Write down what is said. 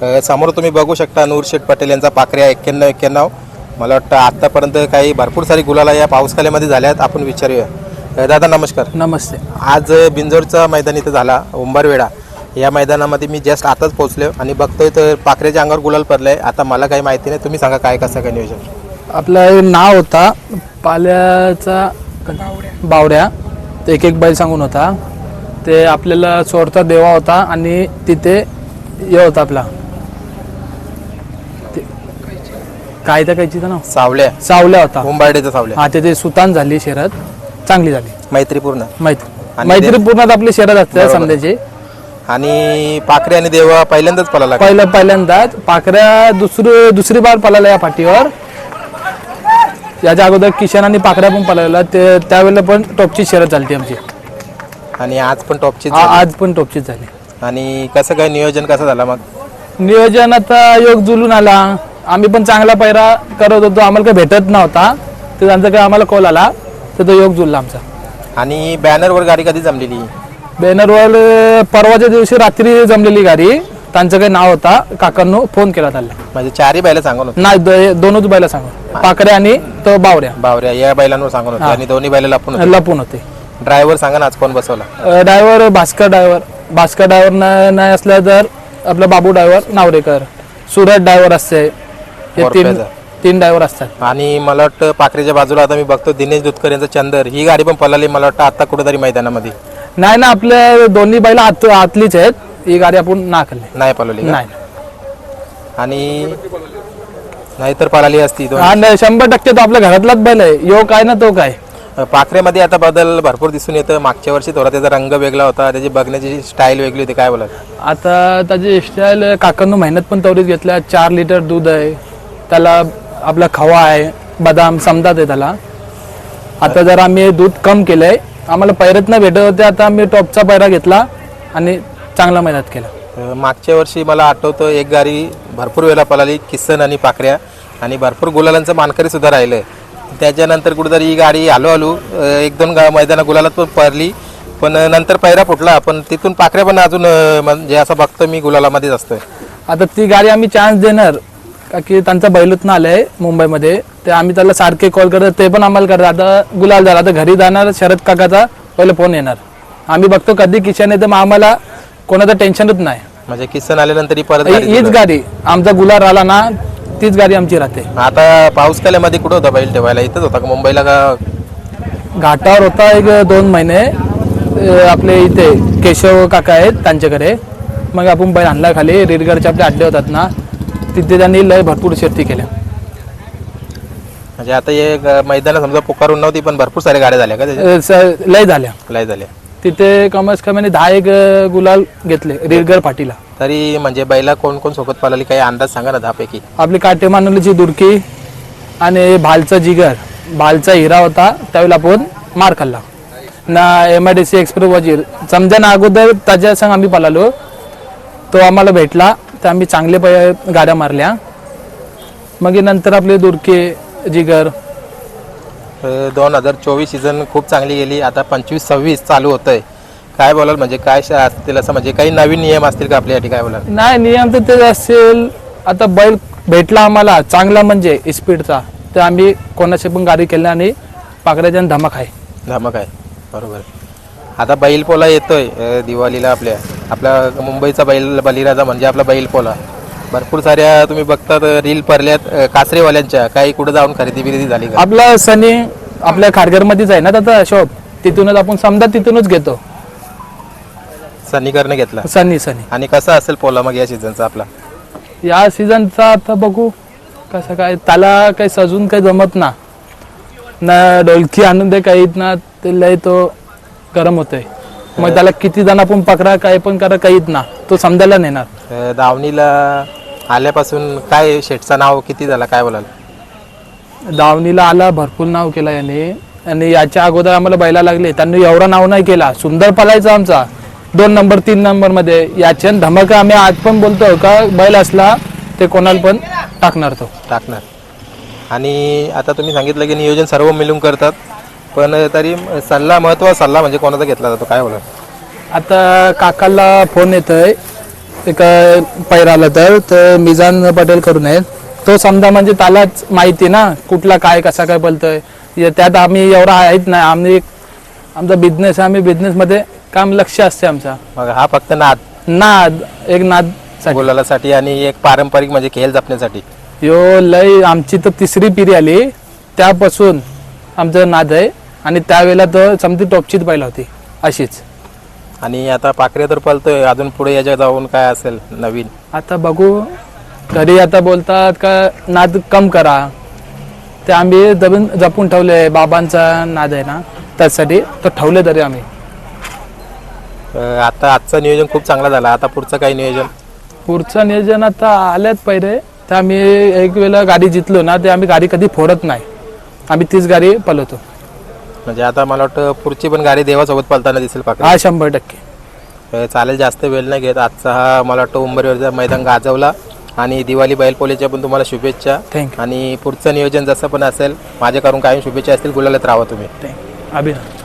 समोर तुम्ही बघू शकता नूरशेठ पटेल यांचा पाकऱ्या एक्क्याण्णव एक्क्याण्णव. मला वाटतं आत्तापर्यंत काही भरपूर सारी गुलाला या पाऊसकाल्यामध्ये झाल्यात आपण विचारूया. दादा नमस्कार. नमस्ते. आज बिंजोरचा मैदान इथं झाला उंबरवेडा या मैदानामध्ये मी जस्ट आताच पोहोचलो आणि बघतोय तर पाखऱ्याच्या अंगावर गुलाल पडलाय. आता मला काही माहिती नाही. तुम्ही सांगा काय कसं काय नियोजन? आपलं नाव होता पाल्याचा बावड्या. ते एक एक बैल सांगून होता. ते आपल्याला चोरता देवा होता आणि तिथे हे होता आपला ते- काय त्या कायची नाव? सावल्या. सावल्या होता. मुंबाडेचा सावल्या. हा तिथे सुतान झाली शरद. चांगली झाली. मैत्रीपूर्ण. मैत्री आणि मैत्रीपूर्णात आपली शरद असते बरोबर. समजायची. आणि पाखरे आणि देवा पहिल्यांदाच पळाला का? पहिलं पहिल्यांदाच पाखऱ्या दुसरी दुसरी बार पळाला या पाठीवर. याच्या अगोदर किशन आणि पाखऱ्या पण पळालेला ते त्यावेळेला पण टॉपची शरद झाली आमची आणि आज पण टॉपची आ- आज पण टॉपचीच झाली. आणि कसं काय नियोजन कसं झालं मग? नियोजन आता योग जुलून आला. आम्ही पण चांगला पैरा करत होतो आम्हाला काही भेटत नव्हता. तर त्यांचा काही आम्हाला कॉल आला. तर तो योग जुळला आमचा. आणि बॅनरवर गाडी कधी जमलेली? बॅनरवर परवाच्या दिवशी रात्री जमलेली गाडी. त्यांचं काही नाव होता. काकांनो फोन केला त्याला म्हणजे चारही बैला सांगून होते. नाही दो- दोनच बैला सांगू पाकड्या आणि तो बावड्या बावऱ्या या बैलांवर सांगून होते. आणि दोन्ही बैला लपून होते. लपून होते. ड्रायव्हर सांगा ना आज कोण बसवला? Driver Bhaskar driver Bhaskar driver नाही असला तर आपला बाबू ड्रायव्हर नावरेकर. सुरत ड्रायव्हर असते. हे तीन. तीन ड्रायव्हर असतात. आणि मला वाटतं पाखरेच्या बाजूला आता मी बघतो दिनेश दुधकर यांचं चंदर. ही गाडी पण पळाली मला वाटतं आता कुठेतरी मैदानामध्ये. नाही ना आपल्या दोन्ही बैला आत आतलीच आहेत. ही गाडी आपण नाकली नाही पळवली का? नाही. आणि नाहीतर पळाली असती दोन. हा नाही, शंभर टक्के तो आपल्या घरातलाच बैल आहे. यो काय ना तो काय. पाखरेमध्ये आता बदल भरपूर दिसून येतं. मागच्या वर्षी थोडा त्याचा रंग वेगळा होता. त्याची बघण्याची स्टाईल वेगळी होती. काय बोलत आता त्याची स्टाईल काकांनो मेहनत पण तेवढीच घेतल्या. चार लिटर दूध आहे. त्याला आपला खवा आहे बदाम समजात आहे त्याला. आता जर आम्ही दूध कम केलंय आम्हाला पैरत नाही भेटत होते आता आम्ही टॉपचा पैरा घेतला आणि चांगला मेहनत केला. अं, मागच्या वर्षी मला आठवतं एक गाडी भरपूर वेळा पळाली किसन आणि पाखऱ्या. आणि भरपूर गुलालांचं मानकरी सुद्धा राहिलं त्याच्यानंतर कुठेतरी ही गाडी आलो आलो अं, एक दोन गा मैदाना गुलालात पण पडली. पण नंतर पैरा फुटला पण तिथून पाखऱ्या पण अजून अं, म्हणजे असं बघतो मी गुलालामध्येच असतोय. आता ती गाडी आम्ही चान्स देणार का की त्यांचा बैलूतनं आलंय मुंबईमध्ये. ते आम्ही त्याला सारखे कॉल करतात ते पण आम्हाला करतात. आता गुलाल झाला आता घरी जाणार शरद काकाचा पहिले फोन येणार. आम्ही बघतो कधी किशन येते मग आम्हाला कोणाचं टेन्शनच नाही. म्हणजे किसन आल्यानंतर ही परत गाडी हीच गाडी. आमचा गुलाल आला ना तीच गाडी आमची राहते. आता पाऊस काल्यामध्ये कुठं होता बैल ठेवायला? इथंच होता का? मुंबईला का? घाटावर होता एक दोन महिने. अं, आपले इथे केशव काका आहेत त्यांच्याकडे. मग आपण बैल आणला खाली. रेडगडचे आपले अड्डे होतात ना. तिथे त्यांनी लय भरपूर शर्ती केल्या. म्हणजे आता हे मैदानं समजा पुकारून नव्हती पण भरपूर साऱ्या गाड्या झाल्या का अं, स- लय झाल्या. लय झाल्या. तिथे कमस कमी दहा एक अं, गुलाल घेतले रेडगड पाटीला. तरी म्हणजे बैला कोण कोण सोबत पळाली? काही अंदाज सांगा ना दहापैकी. आपली काटे मानुलीची दुडकी आणि भालचा जिगर भालचा हिरा होता त्यावेळेला आपण मार खाल्ला. ना M I D C express वजीर. समजा ना अगोदर त्याच्या संग आम्ही पळालो तो आम्हाला भेटला. तर आम्ही चांगले पै गाड्या मारल्या. मग नंतर आपले दुडके जिगर. दोन हजार चोवीस सीझन खूप चांगली गेली. आता पंचवीस सव्वीस चालू होतंय. काय बोलाल? म्हणजे काय असतील असं? म्हणजे काही नवीन नियम असतील का आपल्यासाठी काय बोलाल? नाही नियम तर ते असेल. आता बैल भेटला आम्हाला. चांगला म्हणजे स्पीडचा. तर आम्ही कोणाशी पण गाडी केली आणि पाकड्याच्या धमक आहे. धमक आहे. बरोबर. आता बैल पोला येतोय दिवाळीला आपल्या. आपला मुंबईचा बैल बलिराजा म्हणजे आपला बैल पोला. भरपूर साऱ्या तुम्ही बघतात रील पडल्यात अं, कासरेवाल्यांच्या. काही कुठं जाऊन खरेदी बिरेदी झाली का? आपला सनी आपल्या खारघरमध्येच आहे ना त्याचा शॉप तिथूनच आपण समजा तिथूनच घेतो. सनीकरने घेतला. सनी सनी. आणि कसा असेल पोला मग या सीझनचा आपला? या सीझनचा आता बघू कसं काय त्याला काही सजून काही जमत ना. ना डोलकी आणून दे काही ना ते लय तो गरम होतोय. मग त्याला किती जण आपण पकडा काही पण करा काहीच ना. तो समजायला नेणार अं, दावणीला आल्यापासून काय शेटचं नाव किती झाला काय बोलाल? दावणीला आला भरपूर नाव केला याने. आणि याच्या अगोदर आम्हाला बैला लागले. त्यांनी एवढा नाव नाही केला. सुंदर पलायचा आमचा. दोन नंबर तीन नंबरमध्ये याच्या धमका आम्ही आज पण बोलतो. का बैल असला ते कोणाला पण टाकणार तो. टाकणार. आणि आता तुम्ही सांगितलं की नियोजन सर्व मिळून करतात. पण तरी सल्ला महत्त्वाचा सल्ला म्हणजे कोणाचा घेतला जातो? काय बोलाल? आता काकाला फोन येतोय. एक पैर आला तर तर मिजान पटेल करून आहेत तो समजा म्हणजे त्यालाच माहिती ना कुठला काय कसा काय बोलतोय. या- त्यात आम्ही एवढा आहेत नाही आम्ही आमचा बिझनेस आम्ही बिझनेसमध्ये काम लक्ष असते आमचा. मग हा फक्त नाद. नाद एक नाद गुलालासाठी आणि एक पारंपरिक म्हणजे खेळ जपण्यासाठी. यो लय आमची तर तिसरी पिढी आली. त्यापासून आमचं नाद आहे. आणि त्यावेळेला तर समजी टॉपचीच पहिला होती अशीच. आणि आता पाखरे तर पळतोय अजून पुढे याच्या जाऊन काय असेल नवीन? आता बघू घरी आता बोलतात का नाद कम करा. ते आम्ही जपून जपून ठेवले बाबांचा नाद आहे ना त्यासाठी तर ठेवले तरी आम्ही. अं, आता आजचं नियोजन खूप चांगला झाला आता पुढचं काही नियोजन? पुढचं नियोजन आता आल्यात पहिले तर आम्ही एक वेळेला गाडी जितलो ना ते आम्ही गाडी कधी फोडत नाही. आम्ही तीच गाडी पलवतो म्हणजे आता मला वाटतं पुढची पण गाडी देवासोबत पळताना दिसेल पाखरे हा शंभर टक्के. चालेल जास्त वेळ नाही घेत. आजचा हा मला वाटतं उंबरवरचा मैदान गाजवला. आणि दिवाळी बैलपोलीच्या पण तुम्हाला शुभेच्छा. आणि पुढचं नियोजन जसं पण असेल माझ्याकडून काही शुभेच्छा असतील गुलालात राहा तुम्ही. अभिनंदन.